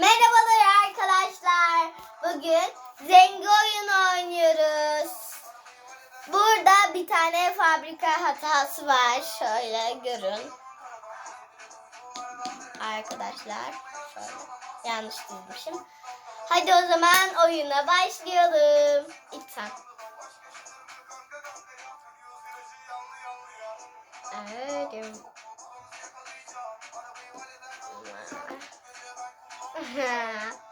Merhabalar arkadaşlar. Bugün Zengi oyunu oynuyoruz. Burada bir tane fabrika hatası var. Şöyle görün. Arkadaşlar şöyle yanlış dizmişim. Hadi o zaman oyuna başlayalım. İlk sen. Evet.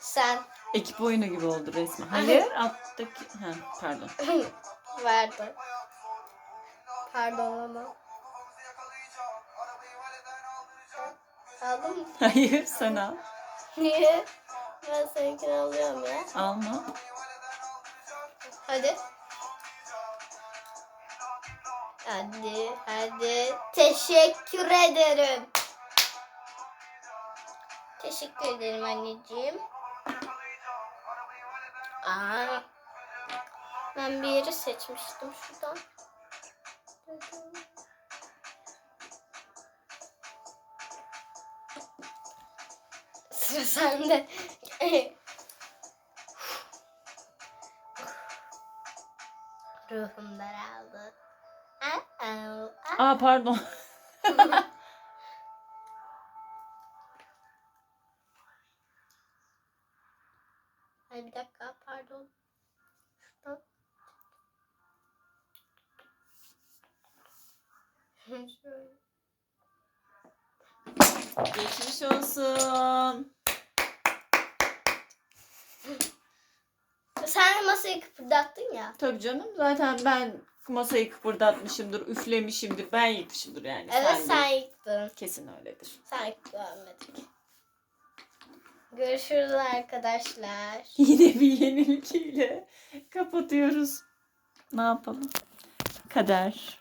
Sen Ekip oyunu gibi oldu resmen. Hayır alttaki... Ha, pardon. verdin. Pardon ama. Aldın mı? Hayır sen al. Niye? Ben seninkini alıyorum ya. Alma. Hadi. Hadi, hadi. Teşekkür ederim. Teşekkür ederim anneciğim. Aa, ben bir yeri seçmiştim şuradan. Sıra sende. Ruhum daraldı. Aa, pardon. Ay bir dakika pardon. Şuradan. Şöyle. Geçmiş olsun. Sen masayı kıpırdattın ya. Tabii canım zaten ben masayı kıpırdatmışımdır, üflemişimdir, ben yıkmışımdır yani. Evet değil. sen yıktın. Kesin öyledir. Sen görmedik. Görüşürüz arkadaşlar. Yine bir yenilgiyle kapatıyoruz. Ne yapalım? Kader.